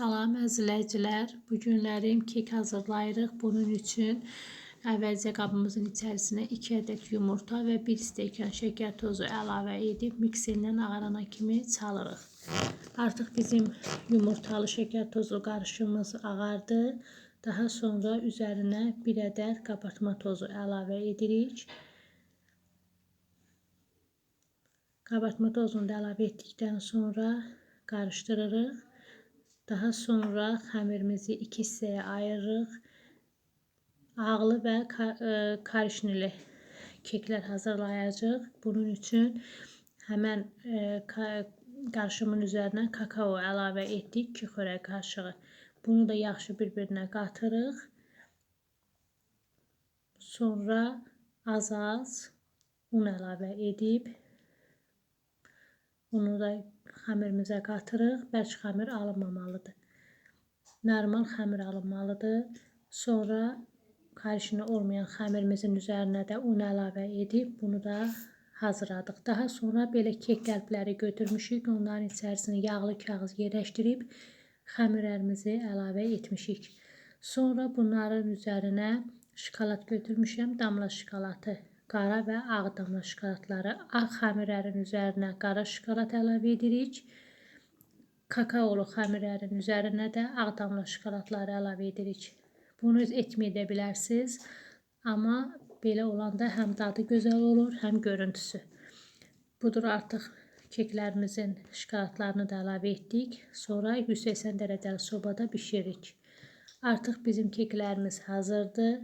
Salam əzizləyicilər. Bu günlərim kek hazırlayırıq. Bunun üçün əvvəlcə qabımızın içərisinə 2 ədəd yumurta və 1 stəkan şəkər tozu əlavə edib mikserlə ağarana kimi çalırıq. Artıq bizim yumurtalı şəkər tozlu qarışımımız ağardı. Daha sonra üzərinə 1 ədəd qabartma tozu əlavə edirik. Qabartma tozunu da əlavə etdikdən sonra qarışdırırıq. Daha sonra xəmirimizi iki hissəyə ayırırıq. Ağlı və e, karışnili keklər hazırlayacağıq. Bunun üçün həmən e, qarışımın üzərinə kakao əlavə etdik, 2 xörək qaşığı. Bunu da yaxşı bir-birinə qatırıq. Sonra az-az un əlavə edib bunu da xəmirimizə qatırıq. Bərk xəmir alınmamalıdır. Normal xəmir alınmalıdır. Sonra karışını olmayan xəmirimizin üzərinə də un əlavə edib bunu da hazırladıq. Daha sonra belə kek qəlbləri götürmüşük. Onların içərisinə yağlı kağız yerləşdirib xəmirlərimizi əlavə etmişik. Sonra bunların üzərinə şokolad götürmüşəm, damla şokoladı qara və ağ damla şokoladları ağ xəmirlərin üzərinə qara şokolad əlavə edirik. Kakaolu xəmirlərin üzərinə də ağ damla şokoladları əlavə edirik. Bunu etməyə də bilərsiniz, amma belə olanda həm dadı gözəl olur, həm görüntüsü. Budur artıq keklərimizin şokoladlarını da əlavə etdik. Sonra 180 dərəcəli sobada bişiririk. Artıq bizim keklərimiz hazırdır.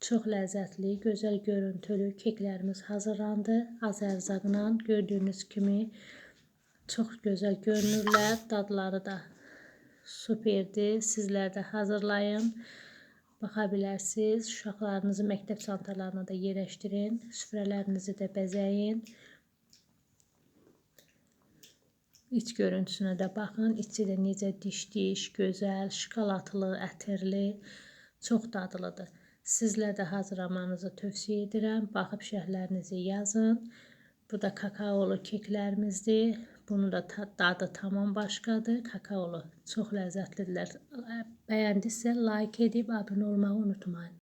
Çox ləzzətli, gözəl görüntülü keklərimiz hazırlandı. Az ərzaqla gördüyünüz kimi çox gözəl görünürlər. Dadları da superdir. Sizlər də hazırlayın. Baxa bilərsiniz. Uşaqlarınızı məktəb çantalarına da yerləşdirin. Süfrələrinizi də bəzəyin. İç görüntüsünə də baxın. İçi də necə diş-diş, gözəl, şokoladlı, ətirli, çox dadlıdır. Sizlər də hazırlamanızı tövsiyə edirəm. Baxıb şərhlərinizi yazın. Bu da kakaolu keklərimizdir. Bunu da dadı tamam başqadır. Kakaolu çox ləzzətlidirlər. Bəyəndinizsə like edib abunə olmağı unutmayın.